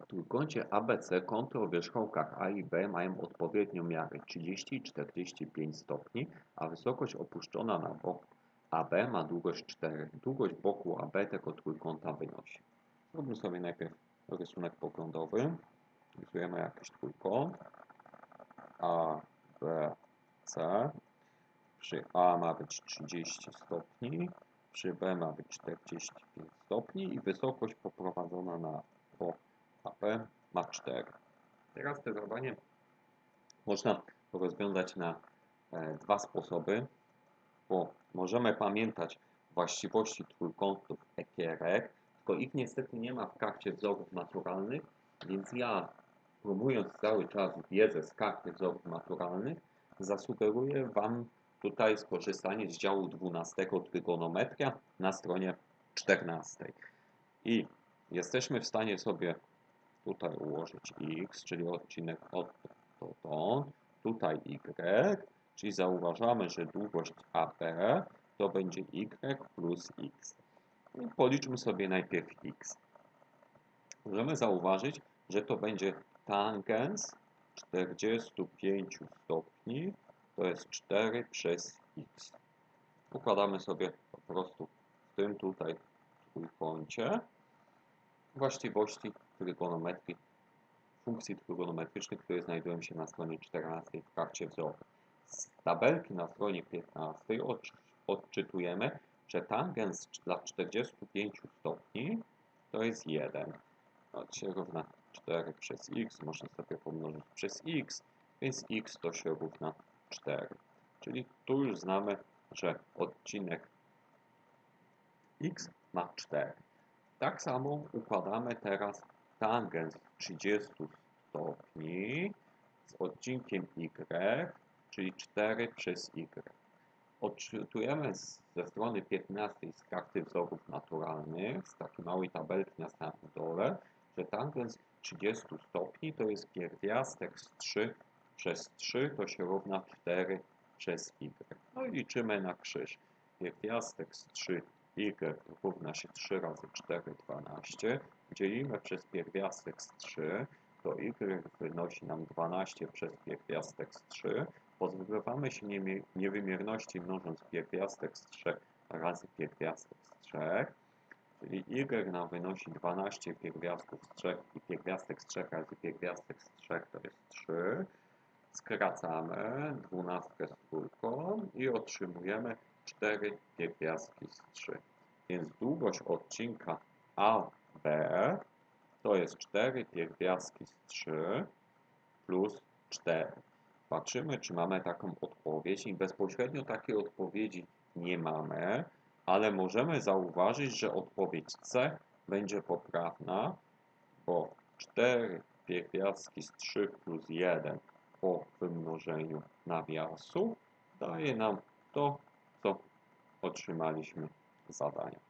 W trójkącie ABC kąty o wierzchołkach A i B mają odpowiednio miary 30 i 45 stopni, a wysokość opuszczona na bok AB ma długość 4. Długość boku AB tego trójkąta wynosi. Zróbmy sobie najpierw rysunek poglądowy. Rysujemy jakiś trójkąt. A, B, C. Przy A ma być 30 stopni, przy B ma być 45 stopni i wysokość poprowadzona na bok AP ma 4. Teraz to zadanie można rozwiązać na e, dwa sposoby, bo możemy pamiętać właściwości trójkątów ekierek, tylko ich niestety nie ma w karcie wzorów naturalnych, więc ja, promując cały czas wiedzę z karty wzorów naturalnych, zasugeruję Wam tutaj skorzystanie z działu 12 trygonometria na stronie 14. I jesteśmy w stanie sobie tutaj ułożyć x, czyli odcinek od dotąd, tutaj y, czyli zauważamy, że długość AB to będzie y plus x. I policzmy sobie najpierw x. Możemy zauważyć, że to będzie tangens 45 stopni, to jest 4 przez x. Układamy sobie po prostu w tym tutaj trójkącie właściwości trygonometrii, funkcji trygonometrycznych, które znajdują się na stronie 14 w karcie wzoru. Z tabelki na stronie 15 odczytujemy, że tangens dla 45 stopni to jest 1. To się równa 4 przez x, można sobie pomnożyć przez x, więc x to się równa 4. Czyli tu już znamy, że odcinek x ma 4. Tak samo układamy teraz tangens 30 stopni z odcinkiem y, czyli 4 przez y. Odczytujemy ze strony 15 z karty wzorów naturalnych, z takiej małej tabelki na samym dole, że tangens 30 stopni to jest pierwiastek z 3 przez 3, to się równa 4 przez y. No i liczymy na krzyż. Pierwiastek z 3 y równa się 3 razy 4, 12. Dzielimy przez pierwiastek z 3, to y wynosi nam 12 przez pierwiastek z 3. Pozbywamy się niewymierności mnożąc pierwiastek z 3 razy pierwiastek z 3. Czyli y nam wynosi 12 pierwiastków z 3 i pierwiastek z 3 razy pierwiastek z 3 to jest 3. Skracamy 12 z trójką i otrzymujemy 4 pierwiastki z 3. Więc długość odcinka AB to jest 4 pierwiastki z 3 plus 4. Patrzymy, czy mamy taką odpowiedź i bezpośrednio takiej odpowiedzi nie mamy, ale możemy zauważyć, że odpowiedź C będzie poprawna, bo 4 pierwiastki z 3 plus 1 po wymnożeniu nawiasu daje nam to, co otrzymaliśmy zadania.